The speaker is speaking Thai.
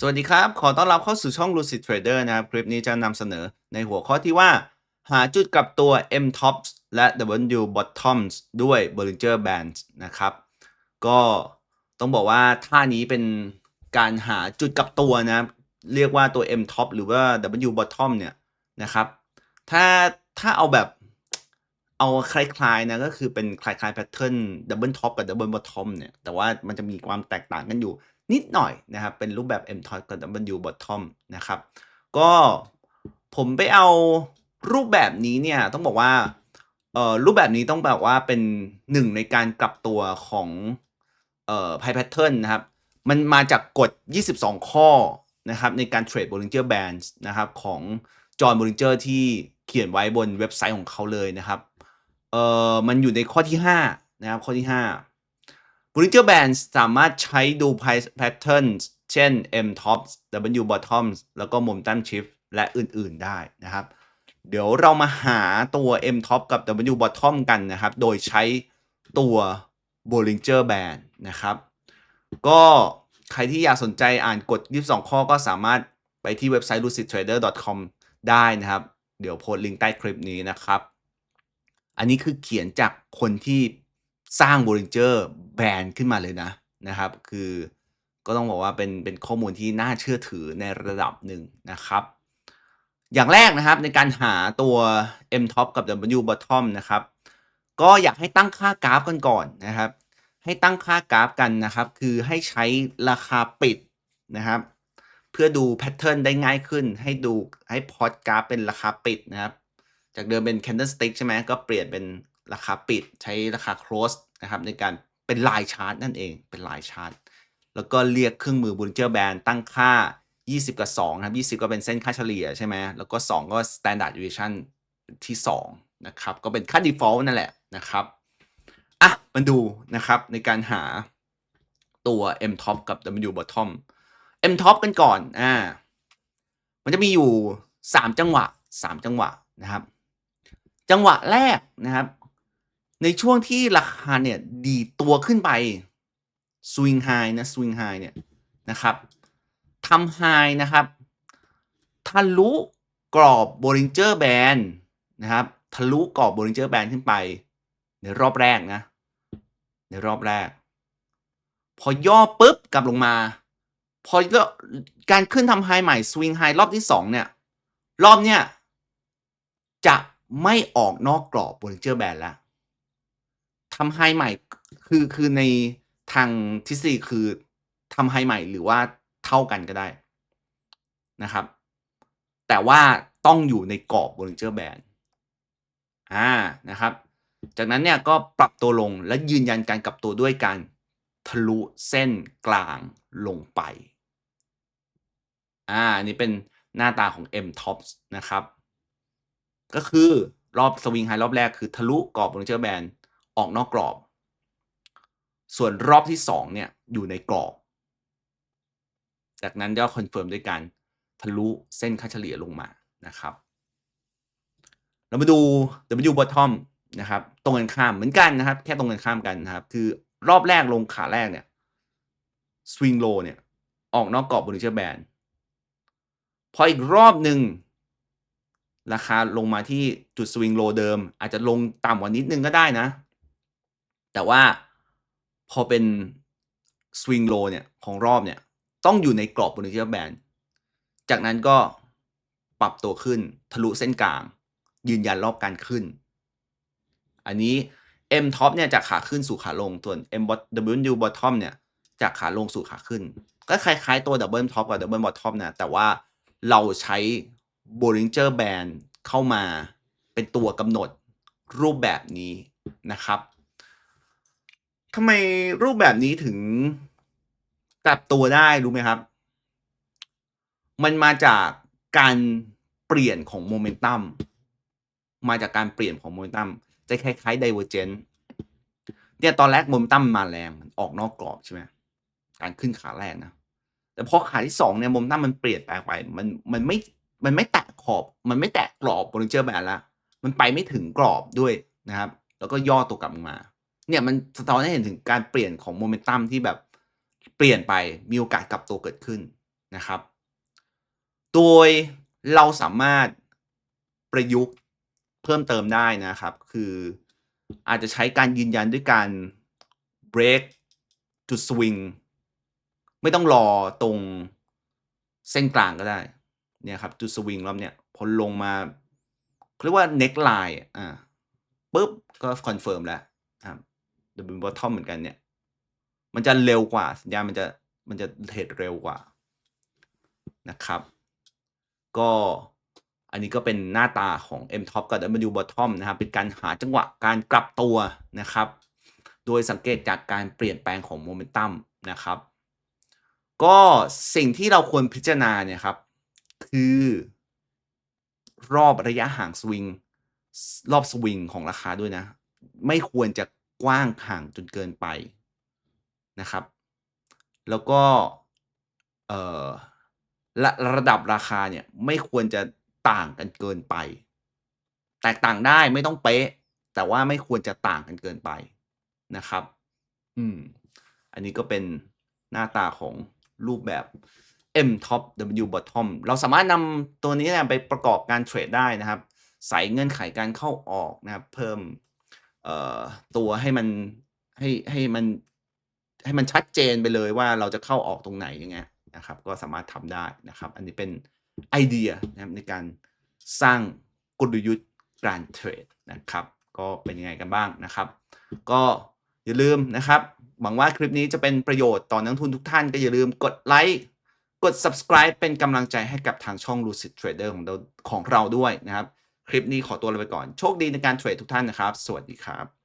สวัสดีครับ ขอต้อนรับเข้าสู่ช่อง Lucid Trader นะครับ คลิปนี้จะนำเสนอในหัวข้อที่ว่า หาจุดกลับตัว M tops และ W bottoms ด้วย Bollinger Bands นะครับ ก็ต้องบอกว่าท่านี้เป็นการหาจุดกลับตัวนะเรียกว่าตัว M top หรือว่า W bottom เนี่ยนะครับ ถ้าถ้าเอาแบบ เอาคล้ายๆนะก็คือเป็นคล้ายๆแพทเทิร์น Double Top กับ Double Bottom เนี่ย แต่ว่ามันจะมีความแตกต่างกันอยู่นิดหน่อยนะครับ เป็นรูปแบบ M top กับ W bottom นะครับ ก็ผมไปเอารูปแบบนี้เนี่ย ต้องบอกว่าเอ่อรูปแบบนี้ต้องแบบว่าเป็นหนึ่งในการกลับตัวของเอ่อ Pi Pattern นนะครับ มันมาจากกฎ 22 ข้อนะครับ ในการเทรด Bollinger Bands นะครับ ของจอห์น Bollinger ที่เขียนไว้บนเว็บไซต์ของเขาเลยนะครับ เอ่อมันอยู่ในข้อที่ 5 นะครับ ข้อที่ 5 Bollinger Bands สามารถใช้ดู price patterns เช่น M tops W bottoms แล้วก็ momentum shift และอื่นๆได้นะครับ เดี๋ยวเรามาหาตัว M top กับ W bottom กันนะครับ โดยใช้ตัว Bollinger Band นะครับ ก็ใครที่อยากสนใจอ่านกฎ 22 ข้อก็สามารถไปที่เว็บไซต์ lucidtrader.com ได้นะครับ เดี๋ยวโพสต์ลิงก์ใต้คลิปนี้นะครับ อันนี้คือเขียนจากคนที่สร้าง Bollinger Band ขึ้นมาเลยนะนะครับ คือก็ต้องบอกว่าเป็นเป็นข้อมูลที่น่าเชื่อถือในระดับหนึ่งนะครับ อย่างแรกนะครับในการหาตัว M top กับ W bottom นะครับ ก็อยากให้ตั้งค่ากราฟกันก่อนนะครับ ให้ตั้งค่ากราฟกันนะครับ คือให้ใช้ราคาปิดนะครับ เพื่อดูแพทเทิร์นได้ง่ายขึ้น ให้ดูให้พอตกราฟเป็นราคาปิดนะครับ จากเดิมเป็น candlestick ใช่ไหมก็เปลี่ยนเป็นราคาปิดใช้ราคา close นะครับในการเป็นลายชาร์ตนั่นเองเป็นลายชาร์ตแล้วก็เรียกเครื่องมือ Bollinger Band ตั้งค่า 20 กับ2ครับ20 ก็เป็นเส้นค่าเฉลี่ยใช่ไหมแล้วก็ 2 ก็ standard deviation ที่ 2 นะครับ ก็เป็นค่า default นั่นแหละนะครับอะมาดูนะครับในการหาตัว M top กับ W bottom M top กันก่อนอ่ามันจะมีอยู่ 3 จังหวะ 3 จังหวะนะครับ จังหวะแรกนะครับ ในช่วงที่ราคาเนี่ยดีตัวขึ้นไป swing high นะ swing high เนี่ยนะครับทำ high นะครับทะลุกรอบ Bollinger Band นะครับทะลุกรอบ Bollinger Band ขึ้นไป ในรอบแรกนะ ในรอบแรก พอย่อปุ๊บกลับลงมา พอการขึ้นทำ high ใหม่ swing high รอบที่2เนี่ย รอบเนี้ยจะ ไม่ออกนอกกรอบ Bollinger Band แล้วทำ high ใหม่คือคือในทางทฤษฎีคือทำ high ใหม่หรือว่าเท่ากันก็ได้นะครับ แต่ว่าต้องอยู่ในกรอบ Bollinger Band อ่านะครับ จากนั้นเนี่ยก็ปรับตัวลงและยืนยันการกลับตัวด้วยการทะลุเส้นกลางลงไปอ่าอันนี้เป็นหน้าตาของ M tops นะครับ ก็คือรอบสวิงไฮรอบแรกคือทะลุกรอบ Bollinger Band ออกนอกกรอบ ส่วนรอบที่ 2 เนี่ย อยู่ในกรอบ จากนั้นก็คอนเฟิร์มด้วยการทะลุเส้นค่าเฉลี่ยลงมานะครับ เรามาดู W bottom นะครับ ตรงกันข้ามเหมือนกันนะครับ แค่ตรงกันข้ามกันนะครับ คือรอบแรกลงขาแรกเนี่ย swing low เนี่ย ออกนอกกรอบ Bollinger Band พออีกรอบหนึ่ง ราคาลงมาที่จุด swing low เดิม อาจจะลงต่ำกว่านิดนึงก็ได้นะ แต่ว่าพอเป็น swing low เนี่ยของรอบเนี่ยต้องอยู่ในกรอบ Bollinger Band จากนั้นก็ปรับตัวขึ้นทะลุเส้นกลาง ยืนยันรอบการขึ้น อันนี้ M top เนี่ยจากขาขึ้นสู่ขาลง ส่วน M W bottom เนี่ยจากขาลงสู่ขาขึ้น ก็คล้ายๆตัว double top กับ double bottom นะ แต่ว่าเราใช้ Bollinger Band เข้ามาเป็นตัวกำหนดรูปแบบนี้นะครับทำไมรูปแบบนี้ถึงกลับตัวได้รู้ไหมครับ มันมาจากการเปลี่ยนของโมเมนตัมมาจากการเปลี่ยนของโมเมนตัมจะคล้ายๆ divergent เนี่ยตอนแรกโมเมนตัมมาแรงมันออกนอกกรอบใช่ไหมการขึ้นขาแรกนะแต่พอขาที่สองเนี่ยโมเมนตัมมันเปลี่ยนแปลงไปมันมันไม่ มันไม่แตะขอบ มันไม่แตะกรอบ Bollinger Band แล้วมันไปไม่ถึงกรอบด้วยนะครับ แล้วก็ย่อตัวกลับมา เนี่ยมันสะท้อนให้เห็นถึงการเปลี่ยนของโมเมนตัมที่แบบเปลี่ยนไปมีโอกาสกลับตัวเกิดขึ้นนะครับ โดยเราสามารถประยุกต์เพิ่มเติมได้นะครับ คืออาจจะใช้การยืนยันด้วยการ break จุดสวิงไม่ต้องรอตรงเส้นกลางก็ได้ เนี่ยครับจุดสวิงรอบเนี่ยพอลงมาเรียกว่า next line อ่าปุ๊บก็คอนเฟิร์มแล้วครับ double bottom เหมือนกันเนี่ย มันจะเร็วกว่า สัญญาณมันจะมันจะเทรดเร็วกว่านะครับ ก็อันนี้ก็เป็นหน้าตาของ M top กับ W bottom นะครับ เป็นการหาจังหวะการกลับตัวนะครับ โดยสังเกตจากการเปลี่ยนแปลงของโมเมนตัมนะครับ ก็สิ่งที่เราควรพิจารณาเนี่ยครับ คือ รอบระยะห่างสวิง รอบสวิงของราคาด้วยนะ ไม่ควรจะกว้างห่างจนเกินไปนะครับ แล้วก็เออระระดับราคาเนี่ยไม่ควรจะต่างกันเกินไป แตกต่างได้ไม่ต้องเป๊ะ แต่ว่าไม่ควรจะต่างกันเกินไปนะครับ อืม อันนี้ก็เป็นหน้าตาของรูปแบบ M top W bottom เราสามารถนำตัวนี้นี่ยไปประกอบการเทรดได้นะครับ ใส่เงื่อนไขการเข้าออกนะครับ เพิ่มตัวให้มันให้ให้มันให้มันชัดเจนไปเลยว่าเราจะเข้าออกตรงไหนอย่างเงี้ยนะครับ ก็สามารถทำได้นะครับ อันนี้เป็นไอเดียนะครับในการสร้างกลยุทธ์การเทรดนะครับ ก็เป็นยังไงกันบ้างนะครับ ก็อย่าลืมนะครับหวังว่าคลิปนี้จะเป็นประโยชน์ต่อนักทุนทุกท่านก็อย่าลืมกดไลค์ กด subscribe เป็นกำลังใจให้กับทางช่อง Lucid Trader ของเราของเราด้วยนะครับ คลิปนี้ขอตัวลาไปก่อน โชคดีในการเทรดทุกท่านนะครับ สวัสดีครับ